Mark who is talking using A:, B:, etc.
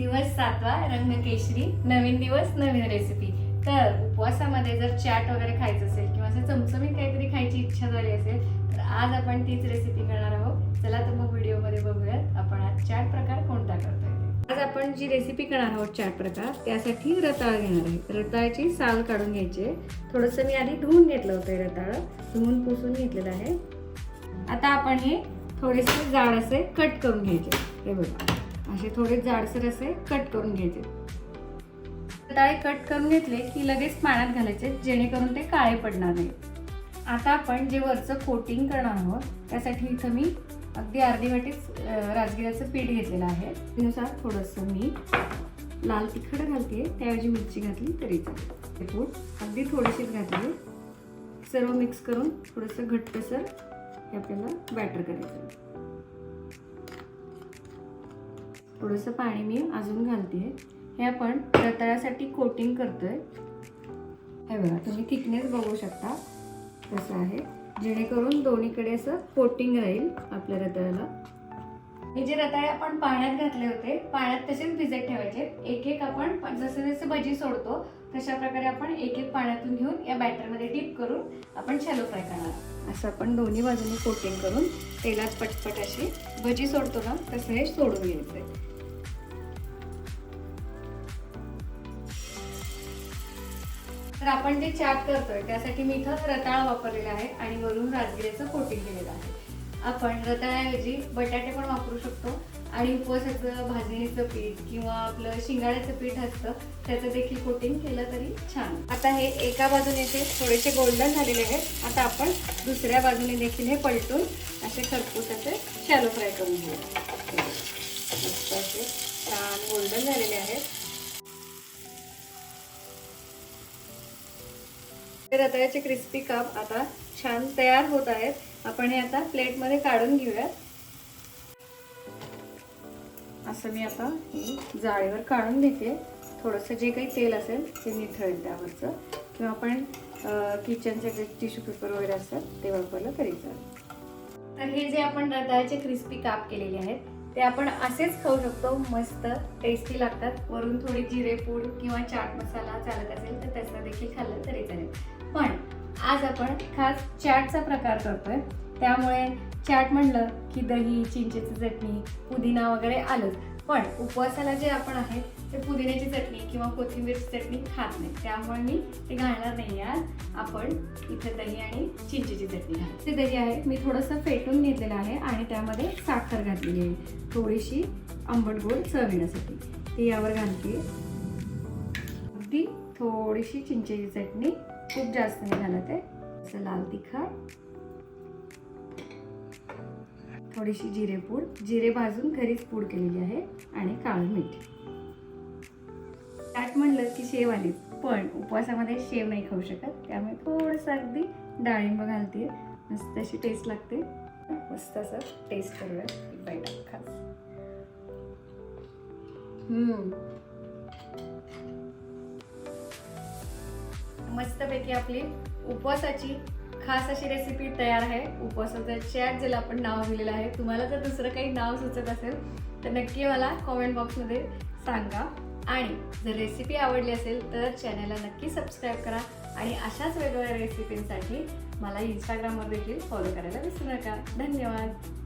A: दिवस सातवा रंग केशरी नवीन दिवस नवीन रेसिपी तर उपवासामध्ये जर चाट वगैरे खायचं असेल किंवा असं चमचमीत काहीतरी खायची इच्छा झाली असेल तर आज आपण तीच रेसिपी करणार आहोत. चला तर मग व्हिडिओमध्ये बघूयात आपण आज चाट प्रकार कोणता करतोय. आज आपण जी रेसिपी करणार आहोत चाट प्रकार त्यासाठी रताळ घेणार आहे. रताळाची साल काढून घ्यायची आहे. थोडंसं मी आधी धुवून घेतलं होतं रताळ. धुवून पुसून घेतलेलं आहे. आता आपण हे थोडेसे जाड असे कट करून घ्यायचे. हे बघा. असे थोडे जाडसर असे कट करून घ्यायचे. रताळे कट करून घेतले की लगेच पाण्यात घालायचे जेणेकरून ते काळे पडणार नाही. आता आपण जे वरचं कोटिंग करणार आहोत त्यासाठी इथं मी अगदी अर्धी वाटीच अं, राजगिऱ्याचं पीठ घेतलेलं आहे. त्यानुसार थोडंसं मी लाल तिखट घालते त्याऐवजी मिरची घातली तरी चालेल. ते पूड अगदी थोडीशीच घातली. सर्व मिक्स करून थोडंसं घट्टसर हे आपल्याला बॅटर करायचं थोडंसं पाणी मी अजून घालते. हे आपण रताळ्यासाठी कोटिंग करतोय. हे बघा तुम्ही थिकनेस बघू शकता. कसं आहे. जेणेकरून दोन्हीकडे असं कोटिंग राहील आपल्या रताळ्याला. हे जे रताळे आपण पाण्यात घातले होते पाण्यात तसेच भिजत ठेवायचे. एक एक आपण जसे जसे भजी सोडतो तशा प्रकारे आपण एक एक पाण्यातून घेऊन या बॅटरमध्ये डीप करून आपण शॅलो फ्राय करणार. असं आपण दोन्ही बाजूने कोटिंग करून तेलात पटपट अशी भजी सोडतो ना तसं हे सोडून घ्यायचं तर आपण जे चाट करतोय त्यासाठी मी इथं रताळा वापरलेला आहे आणि वरून राजगिऱ्याचं कोटिंग केलेलं आहे. आपण रताळ्याऐवजी बटाटे पण वापरू शकतो. आणि उपवासाचं भाजणीचं पीठ किंवा आपलं शिंगाड्याचं पीठ असतं त्याचं देखील कोटिंग केलं तरी छान. आता हे एका बाजूने ते थोडेसे गोल्डन झालेले आहेत. आता आपण दुसऱ्या बाजूने देखील हे पलटून असे खरपूस असे शॅलो फ्राय करून घेऊ. छान गोल्डन झालेले आहेत. रताळ्याचे क्रिस्पी काप आता छान तयार होत आहेत. आपण हे आता प्लेटमध्ये काढून घेऊयात. असं मी आता जाळीवर काढून घेते. थोडंसं जे काही तेल असेल ते निथळेल त्यावरचं. किंवा आपण किचनचे जे टिश्यू पेपर वगैरे असतात ते वापरलं तरी चालेल. तर हे जे आपण रताळ्याचे क्रिस्पी काप केलेले आहेत ते आपण असेच खाऊ शकतो. मस्त टेस्टी लागतात. वरून थोडी जिरेपूड किंवा चाट मसाला चालत असेल तर त्याचा देखील खाल्लं तरी चालेल. आज आपण खास चाटचा प्रकार करतोय. त्यामुळे चाट म्हणलं की दही चिंचेची चटणी पुदिना वगैरे आलंच. पण उपवासाला जे आपण आहे ते पुदिन्याची चटणी किंवा कोथिंबीरची चटणी खात नाही. त्यामुळे मी ते घालणार नाही आज. आपण इथे दही आणि चिंचेची चटणी घाल ते दही आहे मी थोडंसं फेटून घेतलेलं आहे आणि त्यामध्ये साखर घातलेली आहे. थोडीशी आंबट गोड चव येण्यासाठी ती यावर घालते. अगदी थोडीशी चिंचेची चटणी खूप जास्त नाही घालत आहे असं लाल तिखट. थोडीशी जिरे पूड. जिरे भाजून घरीच पूड केलेली आहे आणि काळं मीठ त्यात म्हणलं की शेव आली पण उपवासामध्ये शेव नाही खाऊ शकत. त्यामुळे थोडंसं अगदी डाळिंब घालते मस्त अशी टेस्ट लागते. मस्त असं टेस्ट करूया. बाईट खास. मस्तपैकी आपली उपवासाची खास अशी रेसिपी तयार आहे. उपवासाचं चॅट ज्याला आपण नाव दिलेलं आहे. तुम्हाला जर दुसरं काही नाव सुचत असेल तर नक्की मला कॉमेंट बॉक्समध्ये सांगा. आणि जर रेसिपी आवडली असेल तर चॅनलला नक्की सबस्क्राईब करा. आणि अशाच वेगवेगळ्या रेसिपींसाठी मला इंस्टाग्रामवर देखील फॉलो करायला विसरू नका. धन्यवाद.